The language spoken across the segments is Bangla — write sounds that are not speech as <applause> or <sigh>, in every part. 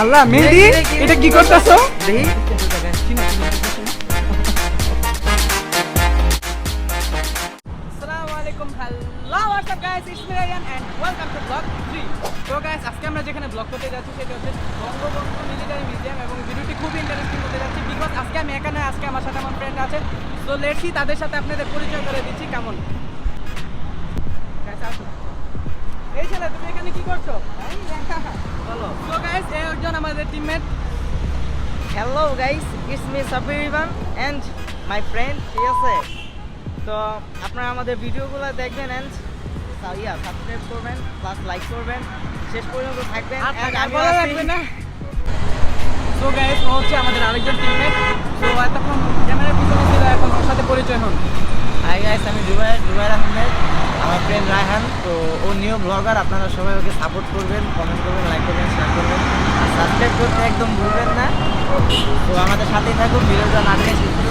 আল্লাহ মেহেদি এটা কি করতেছো? আমাদের ভিডিওগুলো দেখবেন অ্যান্ড ইয়া সাবস্ক্রাইব করবেন প্লাস লাইক করবেন। শেষ পর্যন্ত থাকবেন না। সো গাইস ও হচ্ছে আমাদের আরেকজন টিমমেট সো এতক্ষণ ক্যামেরার পিছনে ছিল এখন ওর সাথে পরিচয় হন। হাই গাইস আমি জুবাইর জুবাইর আহমেদ আমার ফ্রেন্ড রায়হান। তো ও নিউ ব্লগার আপনারা সবাই ওকে সাপোর্ট করবেন কমেন্ট করবেন লাইক করবেন শেয়ার করবেন। আর সাবস্ক্রাইব করতে একদম ভুলবেন না। তো আমাদের সাথেই থাকুন ভিডিওটা না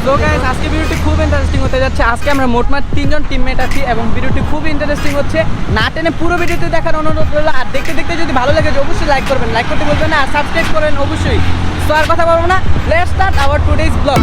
তো গাইস আজকে ভিডিওটি খুব ইন্টারেস্টিং হতে যাচ্ছে। আজকে আমরা মোটমাট তিনজন টিমমেট আছি এবং ভিডিওটি খুব ইন্টারেস্টিং হচ্ছে। না টেনে পুরো ভিডিওতে দেখার অনুরোধ রইল। আর দেখতে দেখতে যদি ভালো লাগে অবশ্যই লাইক করবেন। লাইক করতে বলবেন না আর সাবস্ক্রাইব করেন অবশ্যই। সো আর কথা বলব না। Let start our today's blog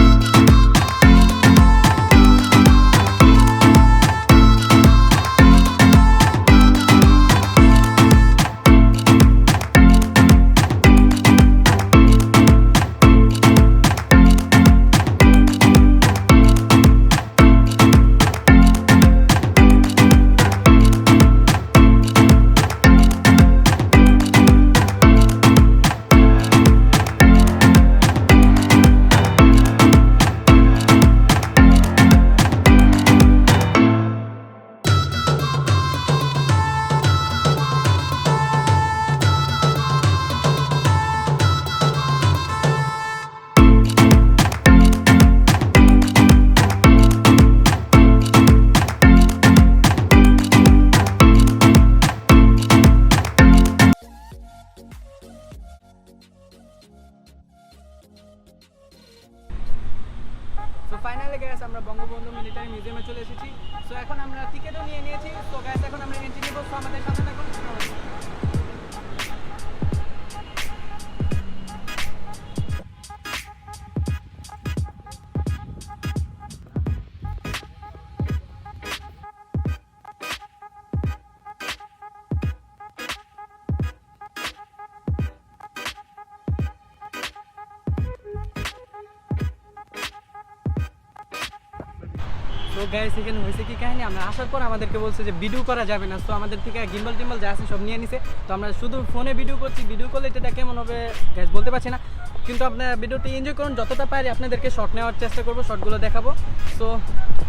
guys এখানে হয়েছে কি কাহিনী? আমরা আসার পর আমাদেরকে বলছে যে ভিডিও করা যাবে না। তো আমাদের থেকে গিম্বল টিম্বল যা আছে সব নিয়ে নিছে। তো আমরা শুধু ফোনে ভিডিও করছি। ভিডিও করলে এটা কেমন হবে গ্যাস বলতে পারছি না। কিন্তু আপনারা ভিডিওটি এনজয় করুন। যতটা পারি আপনাদেরকে শর্ট নেওয়ার চেষ্টা করব। শর্টগুলো দেখাবো। তো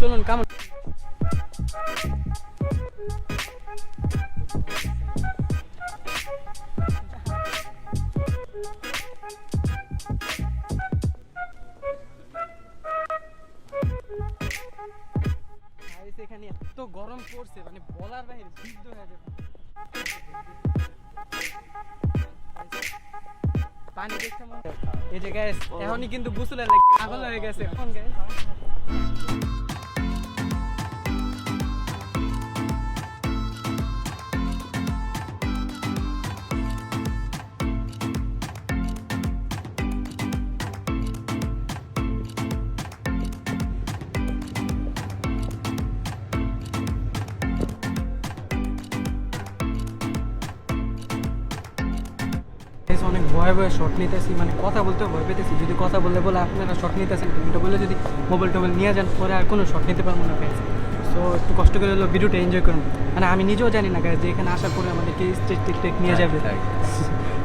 চলুন কেমন পানি দেখতে এই যে গ্যাস এখনই কিন্তু গুসলের লাগে পাগল হয়ে গেছে। এখন গ্যাস ভয়ে ভয়ে শট নিতেছি মানে কথা বলতে ভয় পেতেছি। যদি কথা বলে বলে আপনারা শট নিতেছেন কিন্তু বলে যদি মোবাইল টোবাইল নিয়ে যান পরে আর কোনো শট নিতে পারব না পেয়েছি সো একটু কষ্ট করে হলো ভিডিওটা এনজয় করুন। মানে আমি নিজেও জানি না যে এখানে আসার পরে আমাদেরকে স্টেজ টেক নিয়ে যাবে।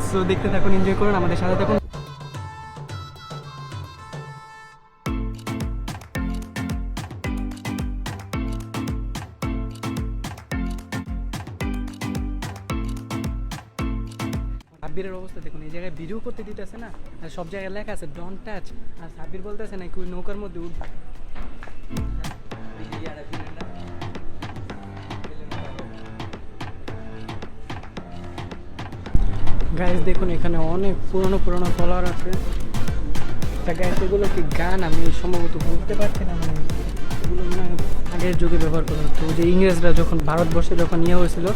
সো <laughs> দেখতে থাকুন এনজয় করুন আমাদের সাথে থাকুন। সাব্বিরের অবস্থা দেখুন, এই জায়গায় ভিডিও করতে দিতেছে না, আর সব জায়গায় লেখা আছে ডন টাচ আর সাব্বির বলতেছে না ওই নৌকার মধ্যে উঠবে। গাইজ দেখুন, এখানে অনেক পুরনো পুরনো ফলোয়ার আছে। তা গাইজ এগুলো কি গান? আমি সম্ভবত বুঝতে পারছি না মানে এগুলো মনে আগের যুগে ব্যবহার করা হতো। যে ইংরেজরা যখন ভারতবর্ষে যখন ইয়ে হয়েছিল,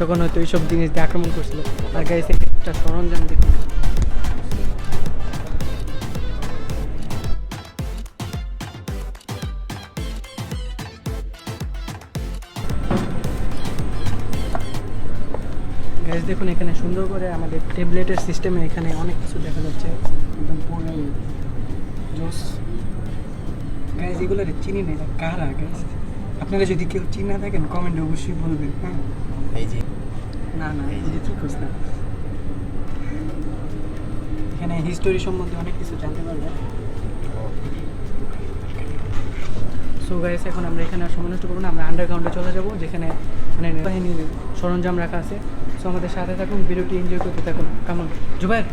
তখন হয়তো এইসব জিনিস দিয়ে আক্রমণ করছিল। আর গাইজ একটা সরঞ্জাম দেখুন। গ্যাস দেখুন এখানে সুন্দর করে আমাদের ট্যাবলেটের সিস্টেমে এখানে অনেক কিছু দেখা যাচ্ছে। একদম পুরো জোস। গ্যাস এগুলো চিনি না কারা গ্যাস আপনারা যদি কেউ চিনা থাকেন কমেন্টে অবশ্যই বলবেন হ্যাঁ? এই যে। না না এই যে ঠিক না এখানে হিস্টোরি সম্বন্ধে অনেক কিছু জানতে পারবেন সো গাইস এখন আমরা এখানে আর সময় নষ্ট করব না, আমরা আন্ডারগ্রাউন্ডে চলে যাব, যেখানে মানে বাহিনীর সরঞ্জাম রাখা আছে। সো আমাদের সাথে থাকুন, বিরতি এনজয় করতে থাকুন। কেমন জুবাইর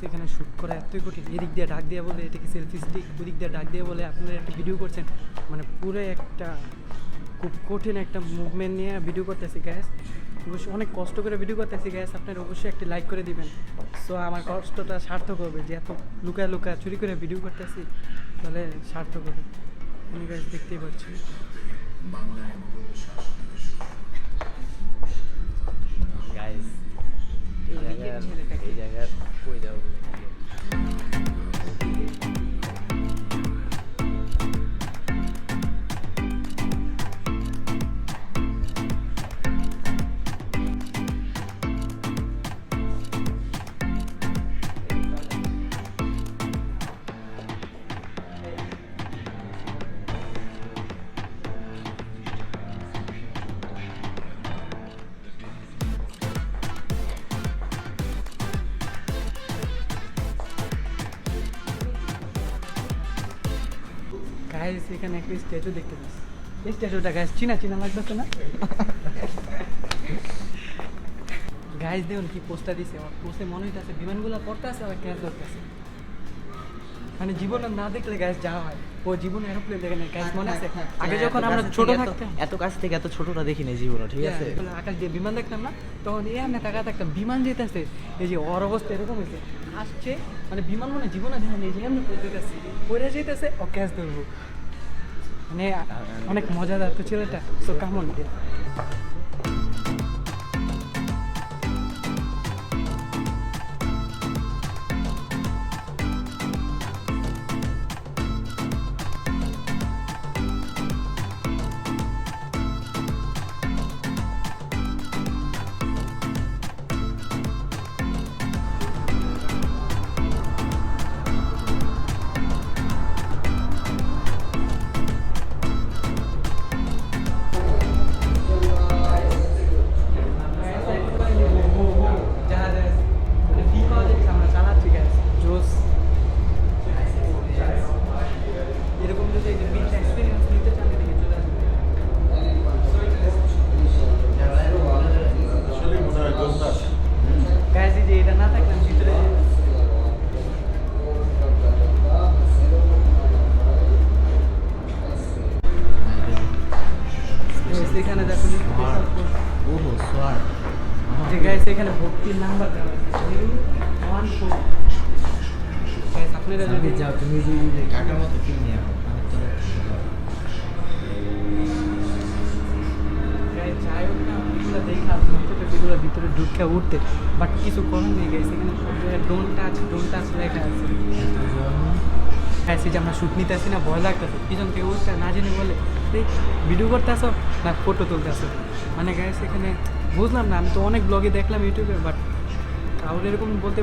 গাইস এখানে শ্যুট করা এতই কঠিন। এদিক দিয়ে ডাক দিয়ে বলে, এটাকে সেলফি স্টিক ওদিক দিয়ে ডাক দিয়ে বলে, আপনারা একটা ভিডিও করছেন। মানে পুরো একটা খুব কঠিন একটা মুভমেন্ট নিয়ে ভিডিও করতেছি গ্যাস অবশ্যই অনেক কষ্ট করে ভিডিও করতেছি গ্যাস আপনারা অবশ্যই একটি লাইক করে দিবেন। সো আমার কষ্টটা সার্থক হবে। যে এত লুকায় লুকায় চুরি করে ভিডিও করতেছি, তাহলে সার্থক হবে। আমি গ্যাস দেখতেই পাচ্ছি। গাইস এই ওদিকে জায়গার ছেলেটাকে। এই জায়গার কই দাও গাইস এখানে একটা স্ট্যাচু দেখতে পাচ্ছি এই স্ট্যাচুটা গাইস চিনা চিনা লাগতেছে না? গাইস দেখুন কি পোস্টার দিছে। আমার পোস্টে মনে হইতেছে বিমানগুলো পড়তে আছে আর ক্যাচ ধরতেছে মানে জীবনে না দেখলে যাওয়া হয়। ও জীবনে এরোপ্লেন দেখে না মনে আছে? আগে যখন আমরা ছোট থাকতাম। এত কাছ থেকে এত ছোটটা দেখি না জীবনে ঠিক আছে? আকাশ দিয়ে বিমান দেখতাম না। তখন এই আমরা টাকা থাকতাম বিমান যেতেছে। এই যে ওর অবস্থা এরকম হয়েছে আসছে মানে বিমান মানে জীবনে এই যে পড়ে যেতেছে। পড়ে যেতেছে ও ক্যাশ ধরবো মানে অনেক মজাদার তো ছেলেটা তো কেমন সেখানে দেখুন ওহো সোয়ার যে গাইজ এখানে ভর্তির নাম্বার দেওয়া ওয়ান ফোর আপনারা যদি যাও তুমি যদি কাকার মতো কি নিয়ে দেখে যেগুলো ভিতরে ঢুকে উঠতে। বাট কিছু করেন নেই গাইজ এখানে ড্রোন টাচ ড্রোন টাচ লেখা আছে। হ্যাঁ সেই যে আমরা শ্যুট নিতে আসি না ভয় লাগতেছে। পিছন থেকে উঠতে না জেনে বলে। এই ভিডিও করতে আসো না ফটো তুলতে আসো মানে গ্যাস এখানে বুঝলাম না আমি তো অনেক ব্লগে দেখলাম ইউটিউবে বাট কাউর এরকম বলতে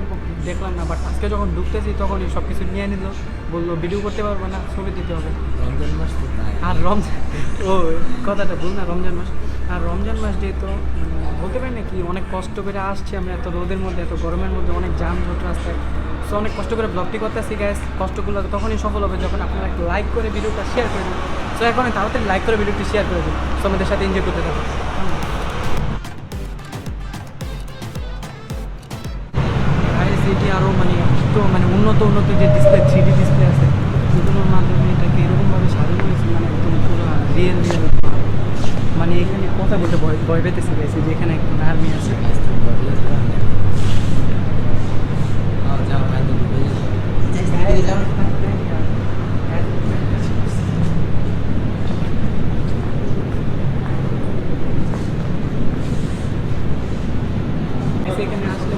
দেখলাম না বাট আজকে যখন ঢুকতেছি তখনই সব কিছু নিয়ে নিল বলল ভিডিও করতে পারব না ছবি দিতে হবে। রমজান মাস আর রমজান ও কথাটা বল না রমজান মাস। আর রমজান মাস যেহেতু মানে বলতে পারি না কি অনেক কষ্ট করে আসছি আমরা এত রোদের মধ্যে এত গরমের মধ্যে অনেক জাম জট রাস্তায়। সো অনেক কষ্ট করে ব্লগটি করতেছি গ্যাস কষ্টগুলো তখনই সফল হবে যখন আপনারা একটা লাইক করে ভিডিওটা শেয়ার করে দেবেন। সো এখন তাড়াতাড়ি লাইক করে ভিডিওটি শেয়ার করে দিন সো আমাদের সাথে এনজয় করতে থাকুন। এটি আরও মানে তো মানে উন্নত উন্নত যে ডিসপ্লে থ্রি ডি ডিসপ্লে আছে সেগুলোর মাধ্যমে এটাকে এরকমভাবে সাজানো হয়েছে মানে একদম পুরো রিয়েল রিয়েল মানে এখানে কথা ভয় পেতেছি গেছি যে এখানে একজন আর্মি আছে।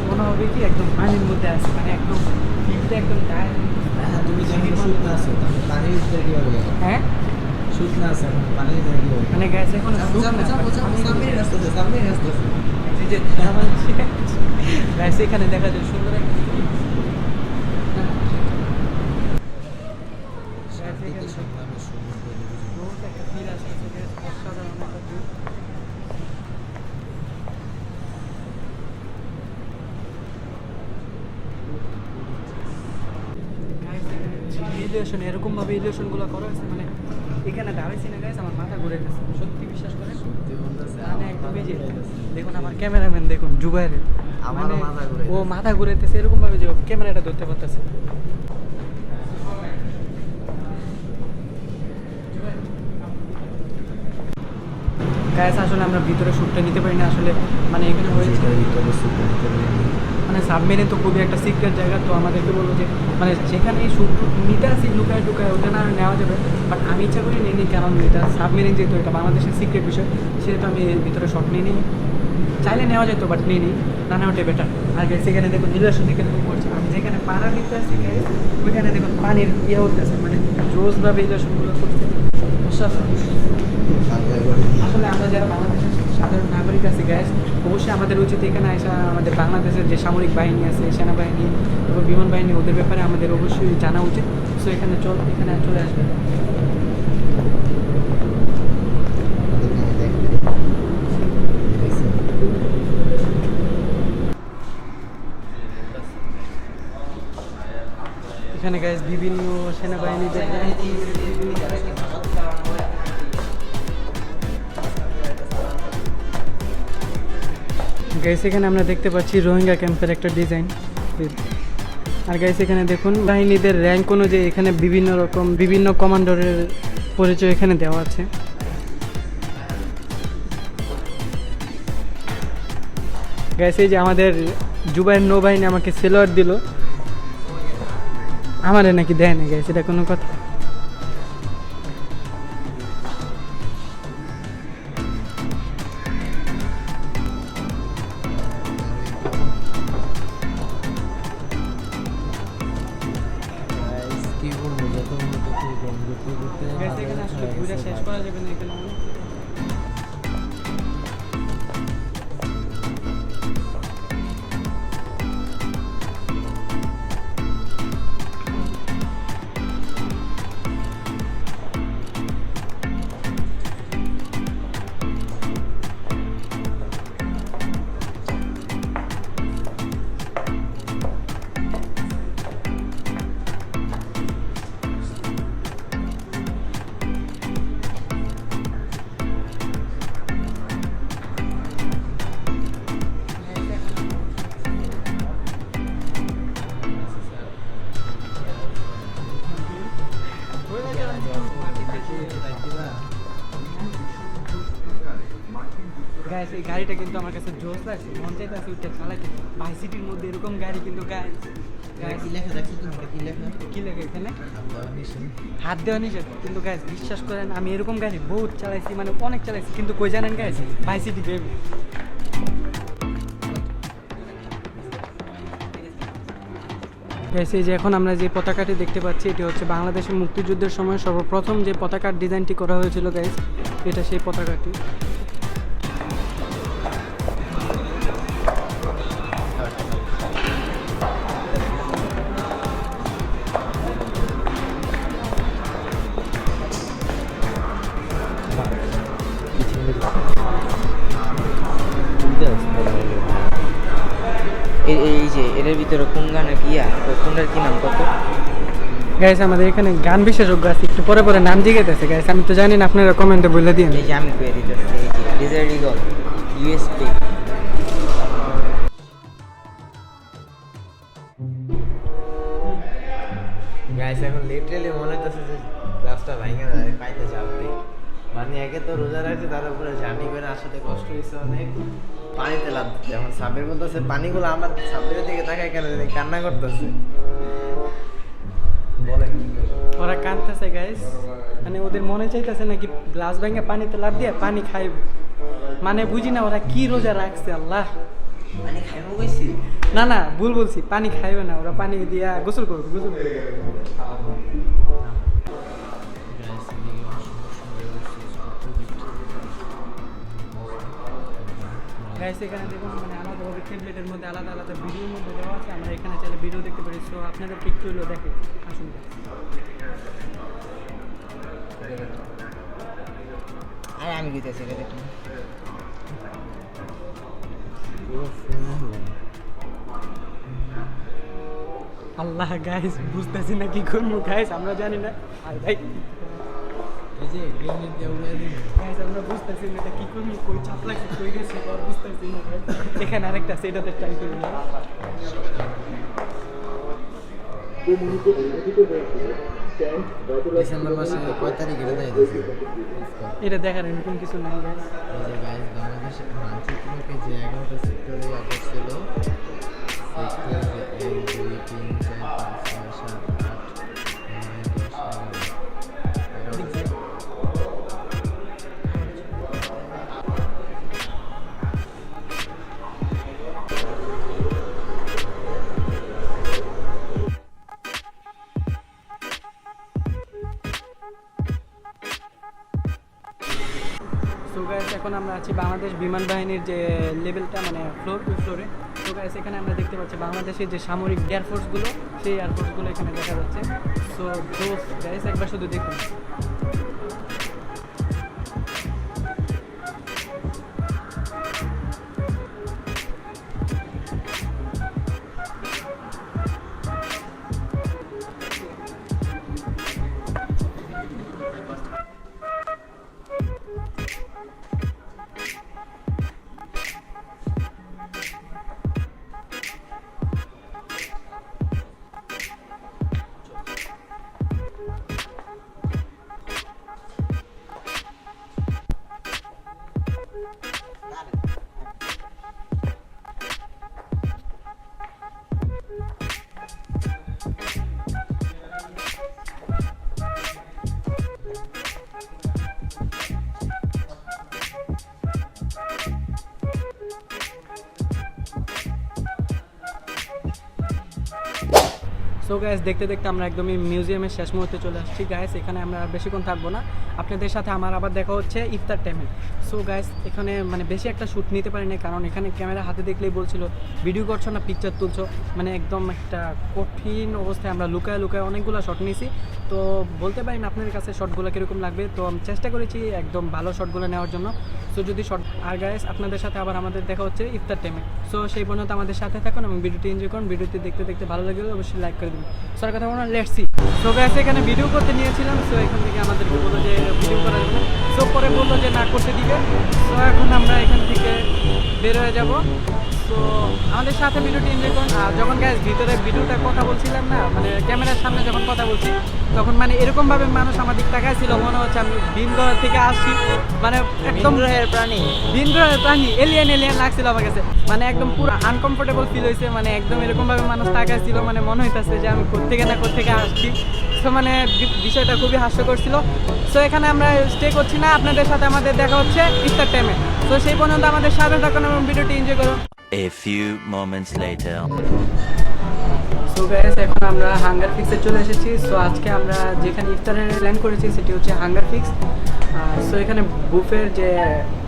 মনে হবে কি একদম পানির মধ্যে আছে মানে একদম ফিল্ডে একদম তুমি যখন সুদ না আছো পানির ভিতরে কীভাবে হ্যাঁ সুদ না আছে পানির ভিতরে মানে গ্যাস এখন গ্যাস এখানে দেখা যায় সুন্দর একটা view। Guys, এখানে বহুত একটা feel আসে, so guys, অসাধারণ একটা view। Guys, ইলিউশনগুলো করা হয়েছে মানে এখানে দাঁড়াইছি না গাইস আমার মাথা ঘুরে গেছে সত্যি বিশ্বাস করেন? মানে একদম এই যে দেখুন আমার ক্যামেরাম্যান দেখুন আমারও মানে মাথা ঘুরে ও মাথা ঘুরাইতেছে এরকম ভাবে যে ও ক্যামেরাটা ধরতে পারতেছে। গাইস আসলে আমরা ভিতরে শ্যুটটা নিতে পারি না আসলে মানে এখানে হয়েছে মানে সাবমেরিন তো খুবই একটা সিক্রেট জায়গা, তো আমাদেরকে বলল যে মানে যেখানে শ্যুট নিতে আসি লুকায় টুকায়, ওটা না নেওয়া যাবে। বাট আমি ইচ্ছা করি নিই কারণ এটা সাবমেরিন যেহেতু এটা বাংলাদেশের সিক্রেট বিষয়, সেহেতু আমি এর ভিতরে শট নিয়ে নিই। চাইলে নেওয়া যেত বাট নিয়ে নিই। না নেওয়াটাই বেটার আর সেখানে দেখুন নির্বাচন থেকে দেখুন করছে আমি যেখানে পাড়ার দিতে আসছি ওইখানে দেখুন পানির ইয়ে হতেছে মানে জোসভাবে ইলেকশনগুলো করছে। অসাধারণ আসলে আমরা যারা বাংলাদেশের সাধারণ নাগরিক আছি গ্যাস অবশ্যই আমাদের উচিত এখানে আসা, আমাদের বাংলাদেশের যে সামরিক বাহিনী আছে, সেনাবাহিনী এবং বিমান বাহিনী, ওদের ব্যাপারে আমাদের অবশ্যই জানা উচিত। সো এখানে চল, এখানে চলে আসবে। এখানে গ্যাস বিভিন্ন সেনাবাহিনীদের গাইস এখানে আমরা দেখতে পাচ্ছি রোহিঙ্গা ক্যাম্পের একটা ডিজাইন আর গাইস এখানে দেখুন, বাহিনীদের র্যাঙ্ক অনুযায়ী এখানে বিভিন্ন রকম, বিভিন্ন কমান্ডারের পরিচয় এখানে দেওয়া আছে। গাইস এই যে আমাদের জুবাইয়ের নৌবাহিনী আমাকে সেলোয়ার দিল। আমারে নাকি দেয় না গাইস এটা কোনো কথা। এই গাড়িটা কিন্তু আমার কাছে জোস লাগছে মন চাইতেছে ওইটা চালাইতে ভাই সিটির মধ্যে এরকম গাড়ি কিন্তু নিশান হাত দেওয়া নিষেধ। কিন্তু গাইস বিশ্বাস করেন আমি এরকম গাড়ি বহুত চালাইছি মানে অনেক চালাইছি কিন্তু কই জানেন গাইস ভাই সিটি বেবি। এই যে এখন আমরা যে পতাকাটি দেখতে পাচ্ছি এটি হচ্ছে বাংলাদেশের মুক্তিযুদ্ধের সময় সর্বপ্রথম যে পতাকার ডিজাইনটি করা হয়েছিল গাইস এটা সেই পতাকাটি। গাইস আমাদের এখানে গান বিশেষজ্ঞ আছে একটু পরে পরে নাম জিজ্ঞেস গাইস আমি তো জানি না আপনারা কমেন্টে বলে দিন এই যে আমি পেয়ে দিতেছি এই ইগল ইউএসপি গাইস এখন লিটারালি মনে হচ্ছে যে ক্লাসটা ভাঙা যায় পাইতে চাপবে মানে একে তো রোজা রাখছে তার উপরে করে আসতে কষ্ট হয়েছে অনেক। পানিতে লাভ এখন সাপের বলতেছে পানিগুলো আমার সাপের দিকে তাকায় কেন কান্না করতেছে? ওরা কাঁদতেছে গাইস মানে ওদের মনে চাইতেছে নাকি গ্লাস ভেঙে পানিতে লাভ দিয়ে পানি খাইবে। মানে বুঝি না ওরা কি রোজা রাখছে আল্লাহ। না না ভুল বলছি পানি খাইবে না। ওরা পানি দিয়া গোসল করবে গোসল করবে। গাইস এখানে দেখুন মানে আলাদাভাবে ট্যাবলেটের মধ্যে আলাদা আলাদা ভিডিওর মধ্যে দেওয়া আছে আমরা এখানে চাইলে ভিডিও দেখতে পারি। সো আপনাদের একটু হলেও দেখে আসুন। আরে আমি দিতেছি রে দেখুন আল্লাহ গাইস বুঝতেছি না কি করব গাইস আমরা জানি না। আর ভাই এই যে দিয়ে আমরা বুঝতেছি না এটা কি করব কই চাপ লাগছে কই গেছে আর বুঝতেছি না guys। এখানে আরেকটা সেটাতে ট্রাই করি না ডিসেম্বর মাসে কয় তারিখে যাই দিছি? এটা দেখার এরকম কিছু নাই গাইস এই যে গাইস মানচিত্রকে যে এগারোটা সেক্টরে আটক ছিল সেক্টর এক দুই তিন চার পাঁচ এখন আমরা আছি বাংলাদেশ বিমান বাহিনীর যে লেভেলটা মানে ফ্লোর টু ফ্লোরে তো গাইস এখানে আমরা দেখতে পাচ্ছি বাংলাদেশের যে সামরিক এয়ারফোর্সগুলো সেই এয়ারফোর্সগুলো এখানে দেখা যাচ্ছে। সো গাইস একবার শুধু দেখুন। সো গাইস দেখতে দেখতে আমরা একদমই মিউজিয়ামের শেষ মুহূর্তে চলে আসছি। গাইস এখানে আমরা বেশিক্ষণ থাকব না। আপনাদের সাথে আমার আবার দেখা হচ্ছে ইফতার টাইমে সো গাইস এখানে মানে বেশি একটা শ্যুট নিতে পারি না কারণ এখানে ক্যামেরা হাতে দেখলেই বলছিল ভিডিও করছ না পিকচার তুলছো? মানে একদম একটা কঠিন অবস্থায় আমরা লুকায় লুকায় অনেকগুলো শট নিয়েছি তো বলতে পারি না আপনাদের কাছে শটগুলো কীরকম লাগবে, তো আমি চেষ্টা করেছি একদম ভালো শটগুলো নেওয়ার জন্য। সো যদি শর্ট আর গাইস আপনাদের সাথে আবার আমাদের দেখা হচ্ছে ইফতার টাইমে সো সেই পর্যন্ত আমাদের সাথে থাকুন এবং ভিডিওটি এনজয় করুন। ভিডিওটি দেখতে দেখতে ভালো লাগলে অবশ্যই লাইক করে দেবেন। সর কথা বলুন লেটস সি গাইস এখানে ভিডিও করতে নিয়েছিলাম। সো এখান থেকে আমাদেরকে বলল যে ভিডিও করার জন্য। পরে বলল যে না করতে দিবে। তো এখন আমরা এখান থেকে বের হয়ে যাব। তো আমাদের সাথে ভিডিওটি এনজয় করুন। আর যখন গ্যাস ভিতরে ভিডিওটা কথা বলছিলাম না মানে ক্যামেরার সামনে যখন কথা বলছি তখন মানে এরকমভাবে মানুষ আমার দিক তাকাইছিল মনে হচ্ছে আমি গ্রহ থেকে আসছি। মানে একদম গ্রহের প্রাণী। ভিন গ্রহের প্রাণী এলিয়েন এলিয়ান লাগছিল আমার কাছে। মানে একদম পুরো আনকমফোর্টেবল ফিল হয়েছে মানে একদম এরকমভাবে মানুষ তাকাইছিল মানে মনে হইতাছে যে আমি কোথেকে না কোথেকে আসছি। তো মানে বিষয়টা খুবই হাস্যকর ছিল। সো এখানে আমরা স্টে করছি না আপনাদের সাথে আমাদের দেখা হচ্ছে ইফতার টাইমে তো সেই পর্যন্ত আমাদের সাথে থাকুন এবং ভিডিওটি এনজয় করুন। A few moments later. So guys এখন আমরা হাঙ্গার ফিক্সে চলে এসেছি। সো আজকে আমরা যেখানে ইফতারের প্ল্যান করেছি, সেটি হচ্ছে হাঙ্গার ফিক্স সো এখানে বুফের যে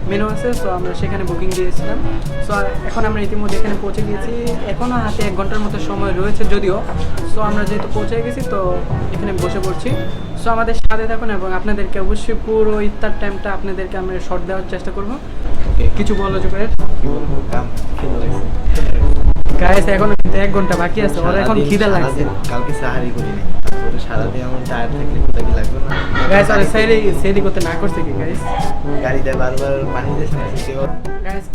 মেনু আছে সো আমরা সেখানে বুকিং দিয়েছিলাম। সো এখন আমরা ইতিমধ্যে এখানে পৌঁছে গিয়েছি। এখনও হাতে এক ঘণ্টার মতো সময় রয়েছে যদিও। সো আমরা যেহেতু পৌঁছে গেছি, তো এখানে বসে পড়ছি। সো আমাদের সাথে থাকুন এবং আপনাদেরকে অবশ্যই পুরো ইফতার টাইমটা আপনাদেরকে আমরা শর্ট দেওয়ার চেষ্টা করব। কিছু বলো লাগছে গাইস এখন কিন্তু এক ঘণ্টা বাকি আছে ওরা এখন খিদা লাগছে। কালকে সাহারি করি নাই। তারপরে সারাদিন আমার টায়ার থাকলে কোথায় কি লাগবে না? গাইস আরে সেরি সেরি করতে না করছে কি গাইস গাড়িতে বারবার পানি দিয়েছে না গাইস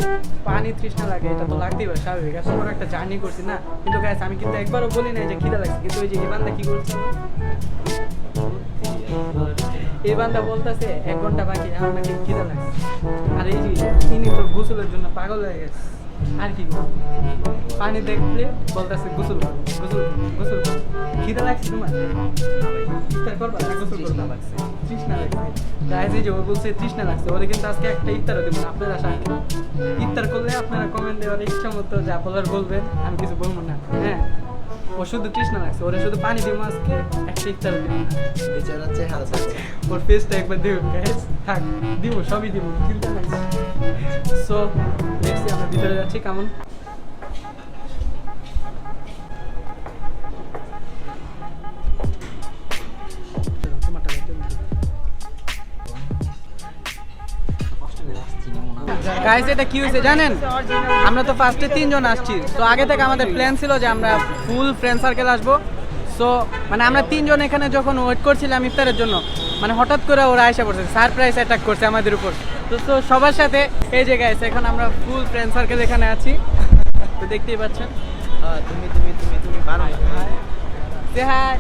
পানি তৃষ্ণা লাগে এটা তো লাগতেই পারে স্বাভাবিক। এত বড় একটা জার্নি করছি না। কিন্তু গাইস আমি কিন্তু একবারও বলি নাই যে খিদা লাগছে কিন্তু ওই যে ইবানদা কি করছে? এই বান্দা বলতেছে এক ঘণ্টা বাকি আমার নাকি খিদা লাগছে। আর এই তিনি তো গোসলের জন্য পাগল হয়ে গেছে। আর কি পানি দেখলে বলতেছে গোসল গোসল গোসল। খিদা লাগছে তোমার? ইফতার করবা না? গোসল করবা তৃষ্ণা লাগছে। যে ও বলছে তৃষ্ণা লাগছে ওরে কিন্তু আজকে একটা ইফতারও দেবেন আপনারা সাথে ইফতার করলে আপনারা কমেন্ট দেওয়ার ইচ্ছা মতো যা বলার বলবেন আমি কিছু বলব না। হ্যাঁ? ও শুধু তৃষ্ণা লাগছে? ওরে শুধু পানি দিব আজকে একটা ইফতার দিব। বেচারা চেহারা থাকছে ওর ফেসটা একবার দেব গাইজ থাক দিব সবই দিব চিন্তা নাই সো দেখছি আমরা ভিতরে যাচ্ছি কেমন? গাইস এটা কি হয়েছে জানেন? আমরা তো ফার্স্টে তিনজন আসছি। তো আগে থেকে আমাদের প্ল্যান ছিল যে আমরা ফুল ফ্রেন্ড সার্কেল আসব। সো মানে আমরা তিনজন এখানে যখন ওয়েট করছিলাম ইফতারের জন্য মানে হঠাৎ করে ওরা এসে পড়ছে সারপ্রাইজ অ্যাটাক করছে আমাদের উপর। তো তো সবার সাথে এই যে গাইস এখন আমরা ফুল ফ্রেন্ড সার্কেল এখানে আছি। তো দেখতেই পাচ্ছেন। তুমি তুমি তুমি তুমি পারো হাই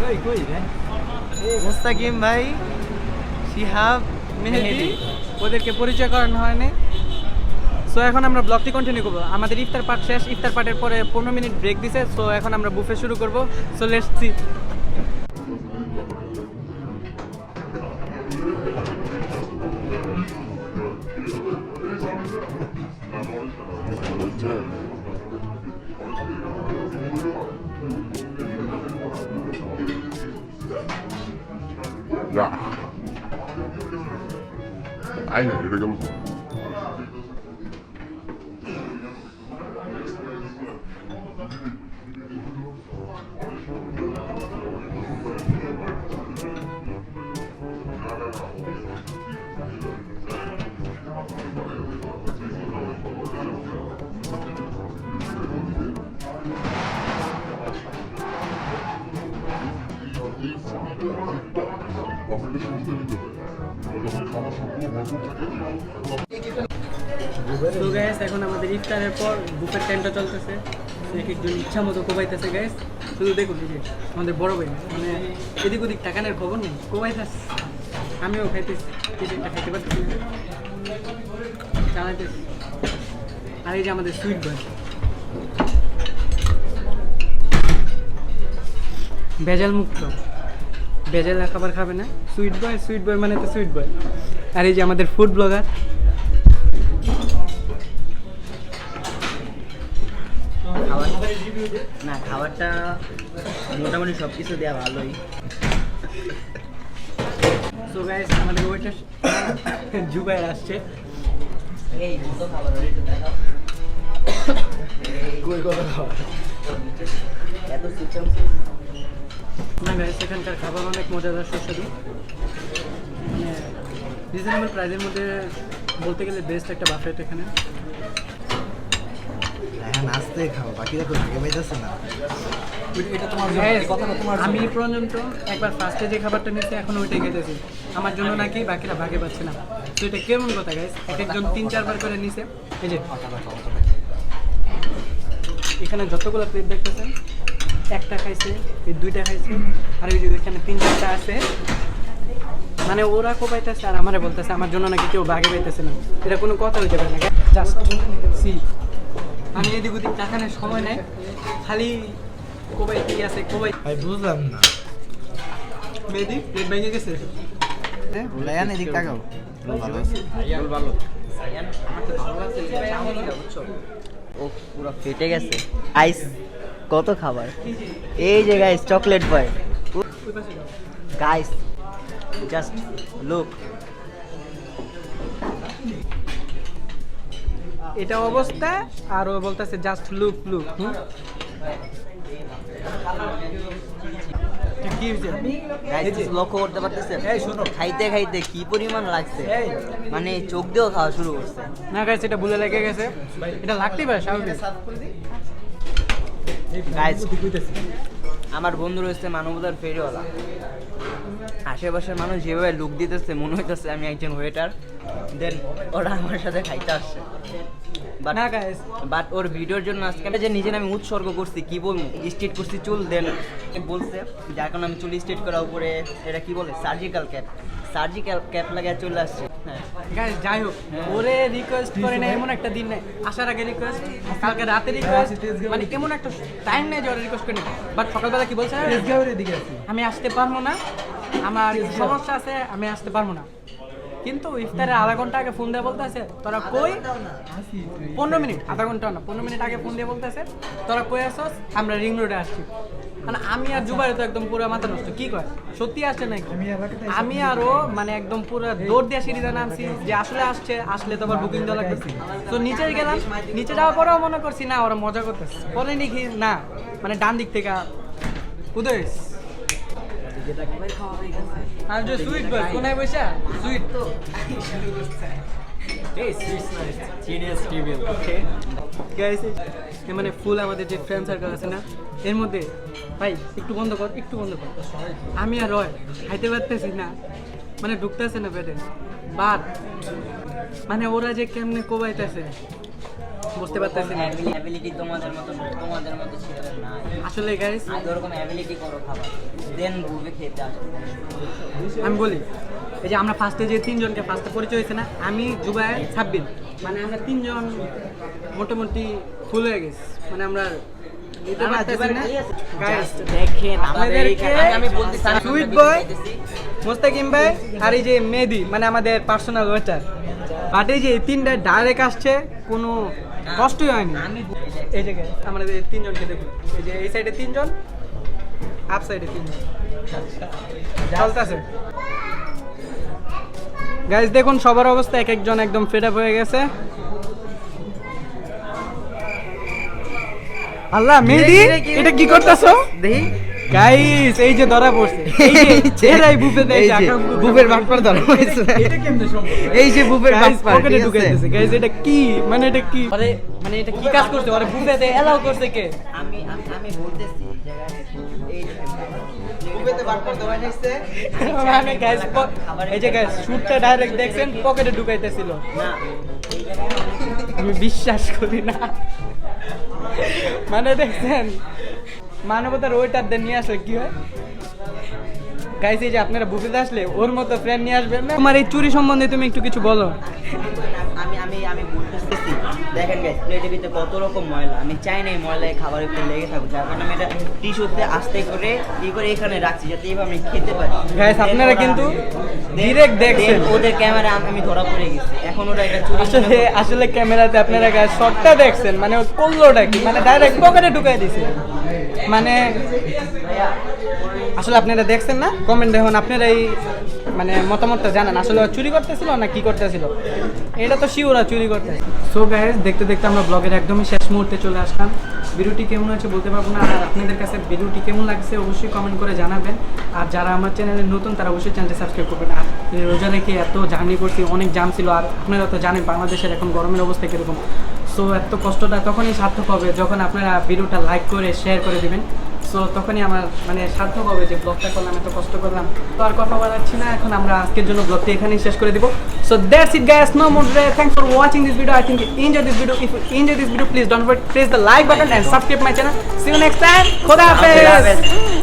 কই কই রে মুস্তাকিম ভাই শিহাব মেহেদি। ওদেরকে পরিচয় করানো হয়নি। সো এখন আমরা ব্লগটি কন্টিনিউ করব। আমাদের ইফতার পার্ট শেষ। ইফতার পার্টের পরে পনেরো মিনিট ব্রেক দিছে। সো এখন আমরা বুফে শুরু করব। So let's see 还 know. পর টাইমটা চলতেছে। এক একজন ইচ্ছা মতো কোবাইতেছে গ্যাস শুধু দেখুন যে, আমাদের বড় ভাই মানে এদিক ওদিক টাকানের খবর নেই। কোবাইতেছে। আমিও খাইতেছি, কিছু একটা খাইতে পারতেছি চালাইতেছি। আর এই যে আমাদের সুইট বয় ভেজাল মুক্ত ভেজাল খাবার খাবে না। সুইট বয় সুইট বয় মানে তো সুইট বয় আর এই যে আমাদের ফুড ব্লগার মোটামুটি সব কিছু দেওয়া ভালোই। সো গাইস আমাদের ওয়েটার জুবাইর আসছে। এই খাবার দেখাও। কই কত এত সিস্টেম না গাইস এখানকার খাবার অনেক মজাদার সুস্বাদু। মানে রিজনেবল প্রাইসের মধ্যে বলতে গেলে বেস্ট একটা বাফেট এখানে। হ্যাঁ নাচতে খাও বাকিরা তো আগে পাইতেছে না। Guys, আমি পর্যন্ত একবার ফার্স্টে যে খাবারটা নিয়েছি এখন ওইটাই খেতেছি আমার জন্য নাকি বাকিরা ভাগে পাচ্ছে না। তো এটা কেমন কথা গাইস এক একজন তিন চারবার করে নিছে। এই যে এখানে যতগুলো প্লেট দেখতেছেন একটা খাইছে এই দুইটা খাইছে আর ওই যে এখানে তিন চারটা আছে। মানে ওরা কোপাইতেছে আর আমারে বলতেছে আমার জন্য নাকি কেউ ভাগে পাইতেছে না। এটা কোনো কথা হইতে পারে না জাস্ট সি আমি এদিক ওদিক টাকানোর সময় নেই। খালি কোবাই কি আছে কোবাই ভাই বুঝলাম না। মেহেদি প্লেট ভেঙে গেছে। লায়ান এদিক তাকাও। ভালো ও পুরো ফেটে গেছে। আইস কত খাবার? এই যে guys chocolate boy guys just look এটা অবস্থা আর ও বলতেছে জাস্ট লুক লুক লক্ষ্য করতে পারতেছেন? খাইতে খাইতে কি পরিমাণ লাগছে? মানে চোখ দিয়েও খাওয়া শুরু করছে। না এটা ভুলে লেগে গেছে। এটা লাগতেই পারে স্বাভাবিক। আমার বন্ধু রয়েছে মানবতার ফেরিওয়ালা। আশেপাশের মানুষ যেভাবে লুক দিতেছে মনে হইতেছে আমি একজন ওয়েটার দেন ওরা আমার সাথে খাইতে আসছে। না গাইস বাট ওর ভিডিওর জন্য আজকে আমি যে নিজের আমি উৎসর্গ করছি কি বলব? স্ট্রেট করছি চুল দেন। বলছে যার কারণে আমি চুল স্ট্রেট করার উপরে এটা কি বলে? সার্জিক্যাল ক্যাপ সার্জিক্যাল ক্যাপ লাগিয়ে চলে আসছে। হ্যাঁ। গাইস যাই হোক ওরে রিকোয়েস্ট করে না এমন একটা দিন নেই। আসার আগে রিকোয়েস্ট কালকে রাতে রিকোয়েস্ট মানে এমন একটা টাইম নেই যে ওরা রিকোয়েস্ট করে বাট সকালবেলা কি বলছে? আমি আসতে পারব না। আমার সমস্যা আছে আমি আসতে পারব না। কিন্তু ইফতারের আধা ঘণ্টা আগে ফোন দিয়ে বলতেছে তোরা কই? পনেরো মিনিট আধা ঘণ্টা না পনেরো মিনিট আগে ফোন দিয়ে বলতেছে তোরা কই আসছ আমরা রিং রোডে আসছি। মানে আমি আর জুবাইরে তো একদম পুরো মাথা নষ্ট কি কয়? সত্যি আসছে নাকি? আমি আরও মানে একদম পুরো দৌড় দিয়ে সিঁড়িতে নামছি যে আসলে আসছে আসলে তো আবার বুকিং দেওয়া লাগতেছে। তো নিচে গেলাম নিচে যাওয়ার পরেও মনে করছি না ওরা মজা করতেছে। পরে দেখি না মানে ডান দিক থেকে উদয় মানে ফুল আমাদের যে ফ্রেন্ড সার্কেল আছে না, এর মধ্যে, ভাই, একটু বন্ধ কর, একটু বন্ধ কর। আমি আর রয় খাইতে পারতেছি না। মানে ঢুকতেছে না পেটে বাট মানে ওরা যে কেমনে কোবাইতেছে। বুঝতে পারতেছি না অ্যাবিলিটি তোমাদের মতো তোমাদের মতো ছিল না আসলে গাইস আগে ওরকম অ্যাবিলিটি করো খাবার। দেন বুঝবে খেতে আসবে। আমি বলি এই যে আমরা ফার্স্টে যে তিনজনকে ফার্স্টে পরিচয় হয়েছে না আমি জুবাই ছাব্বিশ মানে আমরা তিনজন মোটামুটি ফুল হয়ে গেছি। মানে আমরা মোস্তাকিম ভাই আর এই যে মেহেদি মানে আমাদের পার্সোনাল ওয়েটার বাট এই যে তিনটা ডাইরেক্ট আসছে কোনো কষ্টই হয়নি। এই যে guys, আমাদের এই তিনজনকে দেখুন। এই যে এই সাইডে তিনজন আপ সাইডে তিনজন। চলতেছে। গাইজ দেখুন সবার অবস্থা এক একজন একদম ফেড আপ হয়ে গেছে। আল্লাহ মেহেদি এটা কি করতেছো? দেখি। গাইস এই যে ধরা পড়ছে। <laughs> এই যে এরাই বুফে দেয় বুফের বাটপার ধরা <laughs> পড়ছে। এটা কেমনে সম্ভব এই যে বুফের বাটপার, পকেটে? ঢুকাইতেছে গাইস এটা কি? মানে এটা কি? আরে মানে এটা কি কাজ করছে? আরে বুফে দেয় এলাও করছে কে? আমি আমি আমি বলতেছি এই <laughs> মানে গাইস এই যে গাইস শুটটা ডাইরেক্ট দেখছেন পকেটে ঢুকাইতেছিল। না। এই জায়গায় আমি বিশ্বাস করি না। মানে দেখছেন মানবতার ওইটার নিয়ে আসলে কি হয়? এই যে আপনারা বুফেতে আসলে ওর মতো ফ্রেন্ড নিয়ে আসবেন তোমার এই চুরি সম্বন্ধে তুমি একটু কিছু বলো। আমি আমি আমি দেখেন গাইস প্লেটের ভিতরে কত রকম ময়লা। আমি চাই না এই ময়লায় খাবারের উপরে লেগে থাকুক। যার কারণে আমি এটা টিস্যুতে আস্তে করে ই করে এখানে রাখছি যাতে এইভাবে আমি খেতে পারি। Then আপনারা কিন্তু direct দেখছেন। ওদের ক্যামেরা আমি ধরা পড়ে গেছি। এখন ওরা এটা চুরি আসলে আসলে ক্যামেরাতে আপনারা গায়ে শটটা দেখছেন মানে ও করলোটা কি? মানে ডাইরেক্ট পকেটে ঢুকাই দিছে। মানে আসলে আপনারা দেখছেন না? কমেন্ট দেখুন আপনারা এই মানে মতামতটা জানান, আসলে চুরি করতেছিল না কি করতেছিল? এটা তো শিওরা চুরি করতে সো গাইজ দেখতে দেখতে আমরা ব্লগের একদমই শেষ মুহূর্তে চলে আসলাম। ভিডিওটি কেমন হয়েছে বলতে পারব না, আর আপনাদের কাছে ভিডিওটি কেমন লাগছে অবশ্যই কমেন্ট করে জানাবেন। আর যারা আমার চ্যানেলে নতুন, তারা অবশ্যই চ্যানেলটি সাবস্ক্রাইব করবেন। আর রোজা রেখে এত জার্নি করছি, অনেক জাম ছিল, আর আপনারা তো জানেন বাংলাদেশের এখন গরমের অবস্থা কীরকম। সো এত কষ্টটা তখনই সার্থক হবে যখন আপনারা ভিডিওটা লাইক করে শেয়ার করে দিবেন। সো তখনই আমার মানে সার্থক হবে যে ব্লগটা করলাম, এত কষ্ট করলাম। তো আর কথা বলাচ্ছি না, এখন আমরা আজকের জন্য ব্লগটি এখানেই শেষ করে দিব। So that's it guys no more thanks for watching this video I think enjoy this video if you enjoy this video please don't forget press the like button and subscribe my channel see you next time খোদা হাফেজ।